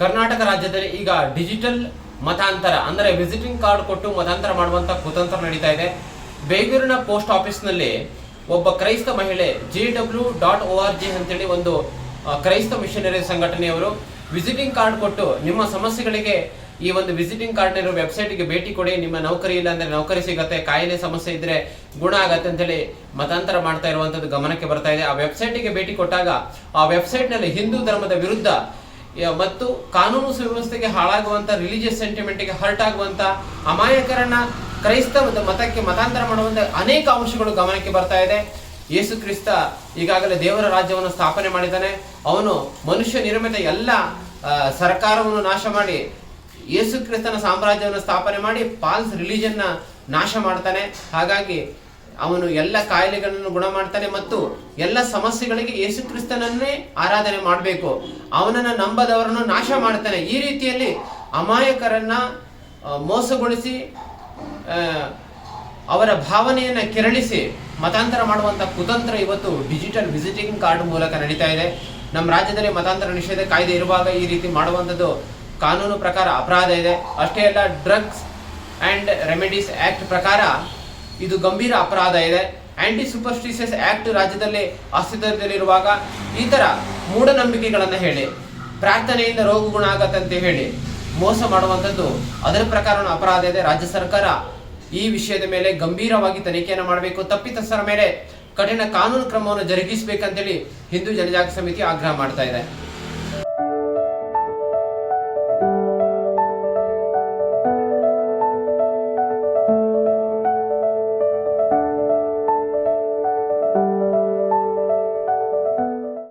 ಕರ್ನಾಟಕ ರಾಜ್ಯದಲ್ಲಿ ಈಗ ಡಿಜಿಟಲ್ ಮತಾಂತರ, ಅಂದರೆ ವಿಸಿಟಿಂಗ್ ಕಾರ್ಡ್ ಕೊಟ್ಟು ಮತಾಂತರ ಮಾಡುವಂತ ಕುತಂತ್ರ ನಡೀತಾ ಇದೆ. ಬೇಗೂರಿನ ಪೋಸ್ಟ್ ಆಫೀಸ್ನಲ್ಲಿ ಒಬ್ಬ ಕ್ರೈಸ್ತ ಮಹಿಳೆ, G W dot O R G ಅಂತೇಳಿ ಒಂದು ಕ್ರೈಸ್ತ ಮಿಷನರಿ ಸಂಘಟನೆಯವರು ವಿಸಿಟಿಂಗ್ ಕಾರ್ಡ್ ಕೊಟ್ಟು ನಿಮ್ಮ ಸಮಸ್ಯೆಗಳಿಗೆ ಈ ಒಂದು ವಿಸಿಟಿಂಗ್ ಕಾರ್ಡ್ ಇರೋ ವೆಬ್ಸೈಟ್ಗೆ ಭೇಟಿ ಕೊಡಿ. ನಿಮ್ಮ ನೌಕರಿ ಇಲ್ಲ ಅಂದ್ರೆ ನೌಕರಿ ಸಿಗತ್ತೆ, ಕಾಯಿಲೆ ಸಮಸ್ಯೆ ಇದ್ರೆ ಗುಣ ಆಗತ್ತೆ ಅಂತೇಳಿ ಮತಾಂತರ ಮಾಡ್ತಾ ಇರುವಂತದ್ದು ಗಮನಕ್ಕೆ ಬರ್ತಾ ಇದೆ. ಆ ವೆಬ್ಸೈಟ್ಗೆ ಭೇಟಿ ಕೊಟ್ಟಾಗ ಆ ವೆಬ್ಸೈಟ್ನಲ್ಲಿ ಹಿಂದೂ ಧರ್ಮದ ವಿರುದ್ಧ ಮತ್ತು ಕಾನೂನು ಸುವ್ಯವಸ್ಥೆಗೆ ಹಾಳಾಗುವಂತ ರಿಲಿಜಿಯಸ್ ಸೆಂಟಿಮೆಂಟ್ಗೆ ಹರ್ಟ್ ಆಗುವಂತ ಅಮಾಯಕರನ್ನ ಕ್ರೈಸ್ತ ಮತ- ಮತಕ್ಕೆ ಮತಾಂತರ ಮಾಡುವಂತ ಅನೇಕ ಅಂಶಗಳು ಗಮನಕ್ಕೆ ಬರ್ತಾ ಇದೆ. ಯೇಸು ಕ್ರಿಸ್ತ ಈಗಾಗಲೇ ದೇವರ ರಾಜ್ಯವನ್ನು ಸ್ಥಾಪನೆ ಮಾಡಿದ್ದಾನೆ. ಅವನು ಮನುಷ್ಯ ನಿರ್ಮಿತ ಎಲ್ಲ ಸರ್ಕಾರವನ್ನು ನಾಶ ಮಾಡಿ, ಯೇಸು ಕ್ರಿಸ್ತನ ಸಾಮ್ರಾಜ್ಯವನ್ನು ಸ್ಥಾಪನೆ ಮಾಡಿ, ಪಾಲ್ಸ್ ರಿಲಿಜನ್ನ ನಾಶ ಮಾಡ್ತಾನೆ. ಹಾಗಾಗಿ ಅವನು ಎಲ್ಲ ಕಾಯಿಲೆಗಳನ್ನು ಗುಣ ಮಾಡ್ತಾನೆ ಮತ್ತು ಎಲ್ಲ ಸಮಸ್ಯೆಗಳಿಗೆ ಯೇಸು ಕ್ರಿಸ್ತನನ್ನೇ ಆರಾಧನೆ ಮಾಡಬೇಕು. ಅವನನ್ನ ನಂಬದವರನ್ನು ನಾಶ ಮಾಡ್ತಾನೆ. ಈ ರೀತಿಯಲ್ಲಿ ಅಮಾಯಕರನ್ನ ಮೋಸಗೊಳಿಸಿ ಅವರ ಭಾವನೆಯನ್ನ ಕೆರಳಿಸಿ ಮತಾಂತರ ಮಾಡುವಂತ ಕುತಂತ್ರ ಇವತ್ತು ಡಿಜಿಟಲ್ ವಿಸಿಟಿಂಗ್ ಕಾರ್ಡ್ ಮೂಲಕ ನಡೀತಾ ಇದೆ. ನಮ್ಮ ರಾಜ್ಯದಲ್ಲಿ ಮತಾಂತರ ನಿಷೇಧ ಕಾಯ್ದೆ ಇರುವಾಗ ಈ ರೀತಿ ಮಾಡುವಂಥದ್ದು ಕಾನೂನು ಪ್ರಕಾರ ಅಪರಾಧ ಇದೆ. ಅಷ್ಟೇ ಅಲ್ಲ, ಡ್ರಗ್ಸ್ ಅಂಡ್ ರೆಮಿಡೀಸ್ ಆಕ್ಟ್ ಪ್ರಕಾರ ಇದು ಗಂಭೀರ ಅಪರಾಧ ಇದೆ. ಆಂಟಿ ಸೂಪರ್ಸ್ಟಿಷಿಯಸ್ ಆಕ್ಟ್ ರಾಜ್ಯದಲ್ಲಿ ಅಸ್ತಿತ್ವದಲ್ಲಿರುವಾಗ ಈ ತರ ಮೂಢನಂಬಿಕೆಗಳನ್ನು ಹೇಳಿ, ಪ್ರಾರ್ಥನೆಯಿಂದ ರೋಗ ಗುಣ ಆಗತ್ತಂತೆ ಹೇಳಿ ಮೋಸ ಮಾಡುವಂಥದ್ದು ಅದರ ಪ್ರಕಾರ ಅಪರಾಧ ಇದೆ. ರಾಜ್ಯ ಸರ್ಕಾರ ಈ ವಿಷಯದ ಮೇಲೆ ಗಂಭೀರವಾಗಿ ತನಿಖೆಯನ್ನು ಮಾಡಬೇಕು. ತಪ್ಪಿತಸ್ಥರ ಮೇಲೆ ಕಠಿಣ ಕಾನೂನು ಕ್ರಮವನ್ನು ಜರುಗಿಸಬೇಕಂತೇಳಿ ಹಿಂದೂ ಜನಜಾಗೃತಿ ಸಮಿತಿ ಆಗ್ರಹ ಮಾಡ್ತಾ ಇದೆ.